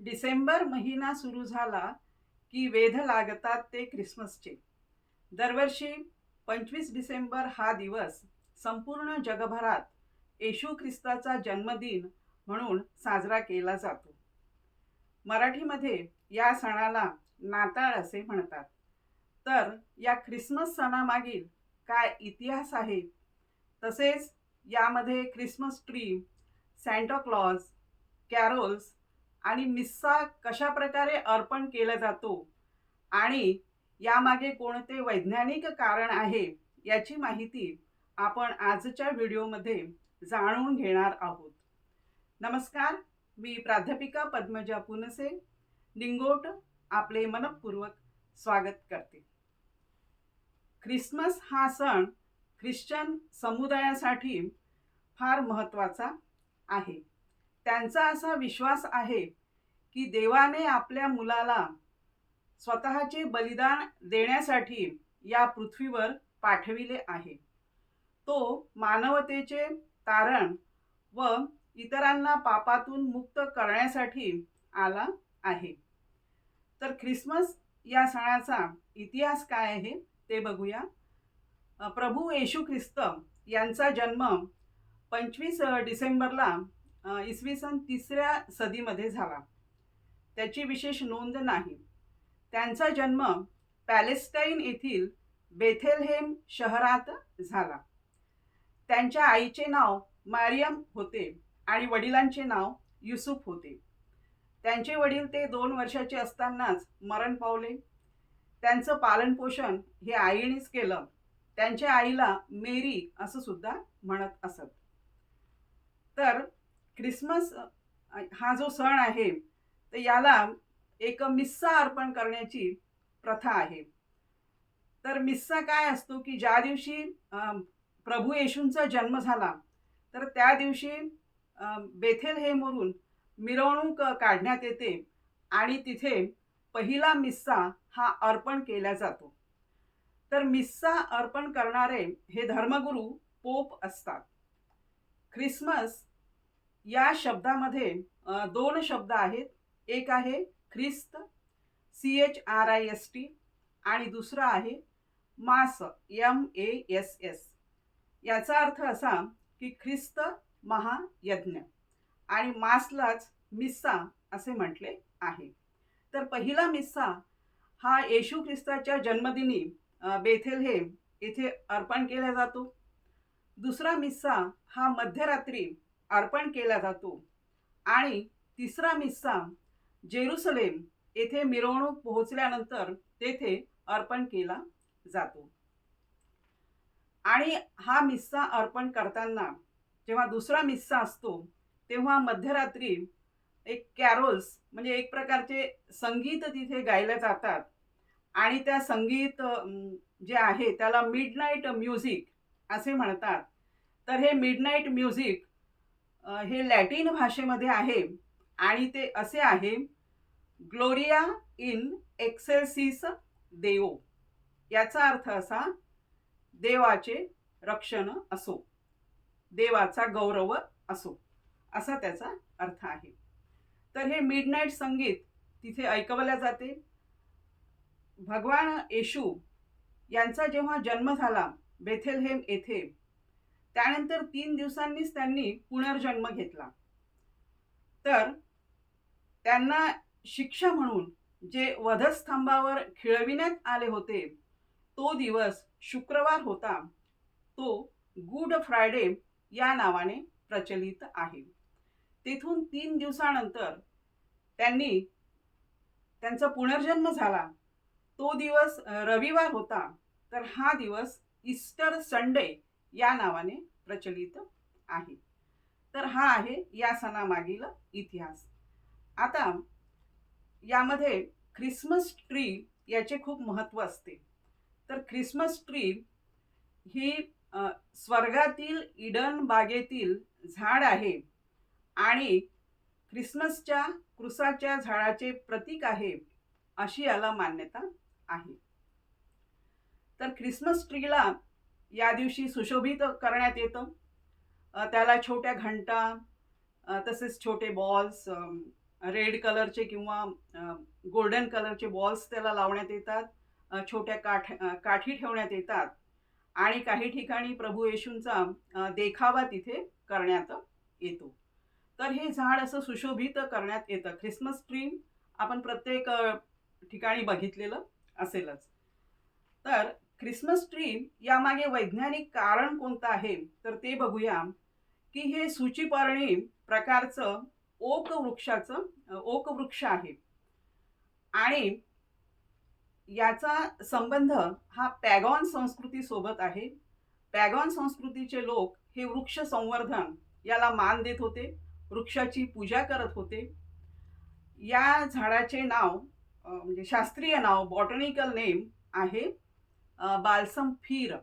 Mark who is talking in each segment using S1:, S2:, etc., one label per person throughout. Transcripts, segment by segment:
S1: डिसेंबर महिना सुरू झाला की वेध लागतात ते ख्रिसमसचे. दरवर्षी पंचवीस डिसेंबर हा दिवस संपूर्ण जगभरात येशू ख्रिस्ताचा जन्मदिन म्हणून साजरा केला जातो. मराठीमध्ये या सणाला नाताळ असे म्हणतात. तर या ख्रिसमस सणामागील काय इतिहास आहे? तसेच यामध्ये Christmas tree Santa Claus carols आणि मिस्सा कशा प्रकारे अर्पण केला जातो? आणि यामागे कोणते वैज्ञानिक कारण आहे? याची माहिती आपण आजच्या व्हिडिओमध्ये जाणून घेणार आहोत. नमस्कार मी प्राध्यापिका पद्मजा पुनसे निंगोट आपले मनपूर्वक स्वागत करते. ख्रिसमस हा सण ख्रिश्चन समुदायासाठी फार महत्त्वाचा आहे. त्यांचा असा विश्वास आहे की देवाने आपल्या मुलाला स्वतःचे बलिदान देण्यासाठी या पृथ्वीवर पाठविले आहे. तो मानवतेचे तारण व इतरांना पापातून मुक्त करण्यासाठी आला आहे. तर ख्रिसमस या सणाचा इतिहास काय आहे ते बघूया. प्रभू येशू ख्रिस्त यांचा जन्म पंचवीस डिसेंबरला इसवी सन तिसऱ्या सदीमध्ये झाला. त्याची विशेष नोंद नाही. त्यांचा जन्म पॅलेस्टाईन येथील बेथेलहेम शहरात झाला. त्यांच्या आईचे नाव मारियम होते आणि वडिलांचे नाव युसुफ होते. त्यांचे वडील ते दोन वर्षाचे असतानाच मरण पावले. त्यांचं पालनपोषण हे आईनेच केलं. त्यांच्या आईला मेरी असं सुद्धा म्हणत असत. तर ख्रिसमस हा जो सण आहे तर याला एक मिस्सा अर्पण करण्याची प्रथा आहे. तर मिस्सा काय असतो की ज्या दिवशी प्रभू येशूंचा जन्म झाला तर त्या दिवशी बेथेल हे मरून मिरवणूक काढण्यात येते आणि तिथे पहिला मिस्सा हा अर्पण केला जातो. तर मिस्सा अर्पण करणारे हे धर्मगुरू पोप असतात. ख्रिसमस या शब्दामध्ये दोन शब्द आहेत. एक आहे Christ C H R I S T आणि दुसरं आहे mass M A S S. याचा अर्थ असा की ख्रिस्त महायज्ञ आणि मासलाच मिस्सा असे म्हटले आहे. तर पहिला मिस्सा हा येशू ख्रिस्ताच्या जन्मदिनी बेथेल हे येथे अर्पण केला जातो. दुसरा मिस्सा हा मध्यरात्री अर्पण केला जातो. आणि तिसरा मिस्सा जेरुसलेम येथे मिरवणूक पोहोचल्यानंतर तेथे अर्पण केला जातो. आणि हा मिस्सा अर्पण करताना जेव्हा दुसरा मिस्सा असतो तेव्हा मध्यरात्री एक कॅरोल्स म्हणजे एक प्रकारचे संगीत तिथे गायले जातात. आणि त्या संगीत जे आहे त्याला मिडनाईट म्युझिक असे म्हणतात. तर हे मिडनाईट म्युझिक हे लॅटिन भाषेमध्ये आहे आणि ते असे आहे ग्लोरिया इन एक्सेलसिस देओ याचा अर्थ असा देवाचे रक्षण असो देवाचा गौरव असो. असा त्याचा अर्थ आहे. तर हे मिडनाईट संगीत तिथे ऐकवल्या जाते. भगवान येशू यांचा जेव्हा जन्म झाला बेथेलहेम येथे त्यानंतर तीन दिवसांनीच त्यांनी पुनर्जन्म घेतला. तर त्यांना शिक्षा म्हणून जे वधस्तंभावर खिळविण्यात आले होते तो दिवस शुक्रवार होता. तो गुड फ्रायडे या नावाने प्रचलित आहे. तेथून तीन दिवसानंतर त्यांनी त्यांचा पुनर्जन्म झाला. तो दिवस रविवार होता. तर हा दिवस ईस्टर संडे या नावाने प्रचलित आहे. तर हा आहे या सणामागील इतिहास. आता यामध्ये ख्रिसमस ट्री याचे खूप महत्त्व असते. तर ख्रिसमस ट्री ही स्वर्गातील इडन बागेतील झाड आहे आणि ख्रिसमसच्या क्रुसाच्या झाडाचे प्रतीक आहे अशी याला मान्यता आहे. तर ख्रिसमस ट्रीला या दिवशी सुशोभित करण्यात येतं. त्याला छोट्या घंटा तसेच छोटे बॉल्स रेड कलरचे किंवा गोल्डन कलरचे बॉल्स त्याला लावण्यात येतात. छोट्या काठ काठी ठेवण्यात येतात. आणि काही ठिकाणी प्रभू येशूंचा देखावा तिथे करण्यात येतो. तर हे झाड असं सुशोभित करण्यात येतं. ख्रिसमस ट्री आपण प्रत्येक ठिकाणी बघितलेलं असेलच. तर ख्रिसमस ट्री यामागे वैज्ञानिक कारण कोणतं आहे तर ते बघूया. की हे सूचीपर्णी प्रकारचं ओक वृक्षाचं ओक वृक्ष आहे. आणि याचा संबंध हा पॅगॉन संस्कृतीसोबत आहे. पॅगॉन संस्कृतीचे लोक हे वृक्ष संवर्धन याला मान देत होते वृक्षाची पूजा करत होते. या झाडाचे नाव म्हणजे शास्त्रीय नाव बॉटनिकल नेम आहे बाल्सम फीर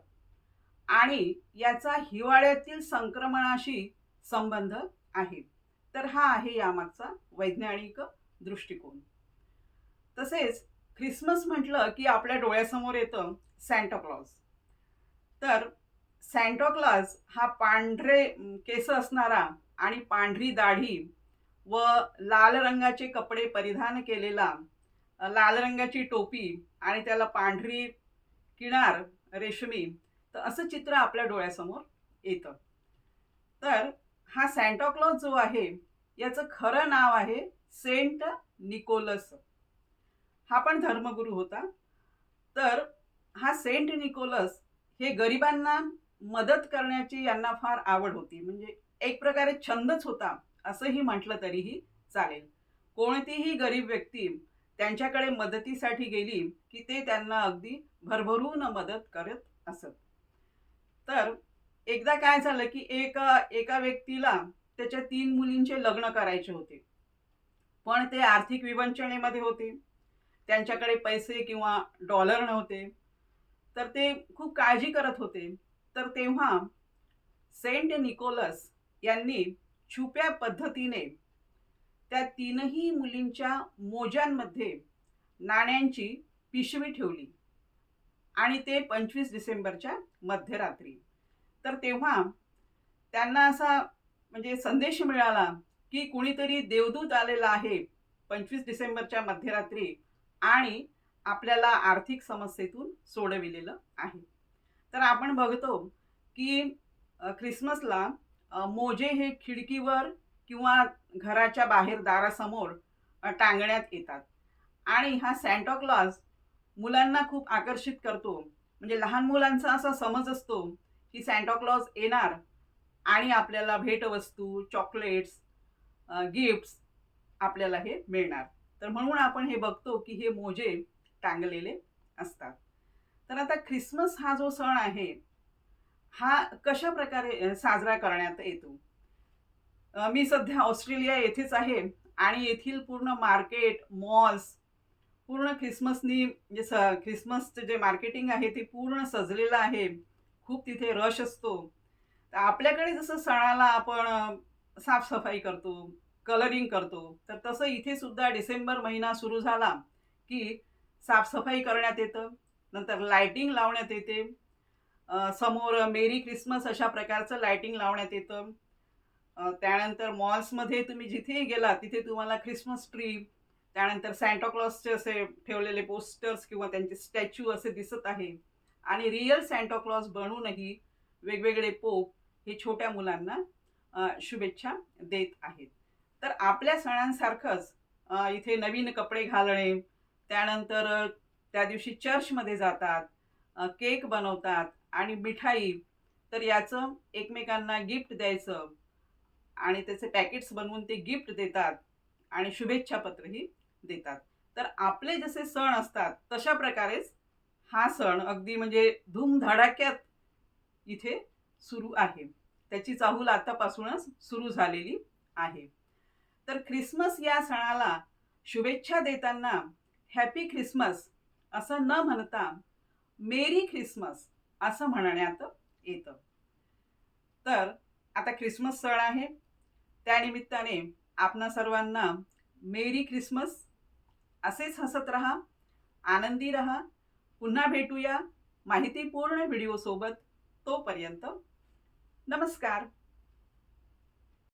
S1: आणि याचा हिवाळ्यातील संक्रमणाशी संबंध आहे. तर हा आहे यामागचा वैज्ञानिक दृष्टिकोन. तसेच ख्रिसमस म्हटलं की आपल्या डोळ्यासमोर येतं सॅन्टाक्लॉज तर सॅन्टाक्लॉज हा पांढरे केस असणारा आणि पांढरी दाढी व लाल रंगाचे कपडे परिधान केलेला लाल रंगाची टोपी आणि त्याला पांढरी किनार रेशमी तर असं चित्र आपल्या डोळ्यासमोर येतं. तर हा सँटाक्लॉज जो आहे याचं खरं नाव आहे सेंट निकोलस हा पण धर्मगुरू होता. तर हा सेंट निकोलस हे गरिबांना मदत करण्याची यांना फार आवड होती. म्हणजे एक प्रकारे छंदच होता असंही म्हटलं तरीही चालेल. कोणतीही गरीब व्यक्ती त्यांच्याकडे मदतीसाठी गेली की ते त्यांना अगदी भरभरून मदत करत असत. तर एकदा काय झालं की एक एका व्यक्तीला त्याच्या तीन मुलींचे लग्न करायचे होते. पण ते आर्थिक विवंचनेमध्ये होते. त्यांच्याकडे पैसे किंवा डॉलर नव्हते. तर ते खूप काळजी करत होते. तर तेव्हा सेंट निकोलस यांनी छुप्या पद्धतीने त्या तीनही मुलींच्या मोज्यांमध्ये नाण्यांची पिशवी ठेवली. आणि ते पंचवीस डिसेंबरच्या मध्यरात्री. तर तेव्हा त्यांना असा म्हणजे संदेश मिळाला की कुणीतरी देवदूत आलेला आहे पंचवीस डिसेंबरच्या मध्यरात्री आणि आपल्याला आर्थिक समस्येतून सोडविलेलं आहे. तर आपण बघतो की ख्रिसमसला मोजे हे खिडकीवर किंवा घराच्या बाहेर दारासमोर टांगण्यात येतात. आणि हा सँटाक्लॉज मुलांना खूप आकर्षित करतो. म्हणजे लहान मुलांचा असा समज असतो की सॅन्टाक्लॉज येणार आणि आपल्याला भेटवस्तू चॉकलेट्स गिफ्ट्स आपल्याला हे मिळणार. तर म्हणून आपण हे बघतो की हे मोजे टांगलेले असतात. तर आता ख्रिसमस हा जो सण आहे हा कशा प्रकारे साजरा करण्यात येतो? मी सध्या ऑस्ट्रेलिया येथेच आहे आणि येथील पूर्ण मार्केट मॉल्स पूर्ण ख्रिसमसनी जे स ख्रिसमसचं जे मार्केटिंग आहे ते पूर्ण सजलेलं आहे. खूप तिथे रश असतो. तर आपल्याकडे जसं सणाला आपण साफसफाई करतो कलरिंग करतो तर तसं इथे सुद्धा डिसेंबर महिना सुरू झाला की साफसफाई करण्यात येतं. नंतर लायटिंग लावण्यात येते. समोर मेरी क्रिसमस अशा प्रकारचं लायटिंग लावण्यात येतं. त्यानंतर मॉल्समध्ये तुम्ही जिथेही गेला तिथे तुम्हाला ख्रिसमस ट्री त्यानंतर सँटाक्लॉसचे असे ठेवलेले पोस्टर्स किंवा त्यांचे स्टॅच्यू असे दिसत आहे. आणि रिअल सँटाक्लॉस बनवूनही वेगवेगळे पोप हे छोट्या मुलांना शुभेच्छा देत आहेत. तर आपल्या सणांसारखंच इथे नवीन कपडे घालणे त्यानंतर त्या दिवशी चर्चमध्ये जातात केक बनवतात आणि मिठाई तर याचं एकमेकांना गिफ्ट द्यायचं आणि त्याचे पॅकेट्स बनवून ते गिफ्ट देतात आणि शुभेच्छा पत्रही देतात. तर आपले जसे सण असतात तशा प्रकारेच हा सण अगदी म्हणजे धूमधडाक्यात इथे सुरू आहे. त्याची चाहूल आतापासूनच सुरू झालेली आहे. तर ख्रिसमस या सणाला शुभेच्छा देताना हॅपी ख्रिसमस असं न म्हणता मेरी ख्रिसमस असं म्हणण्यात येतं. तर आता ख्रिसमस सण आहे. त्यानिमित्ताने आपणा सर्वांना मेरी ख्रिसमस असेच हसत रहा आनंदी रहा. पुन्हा भेटूया माहितीपूर्ण व्हिडिओसोबत तोपर्यंत नमस्कार.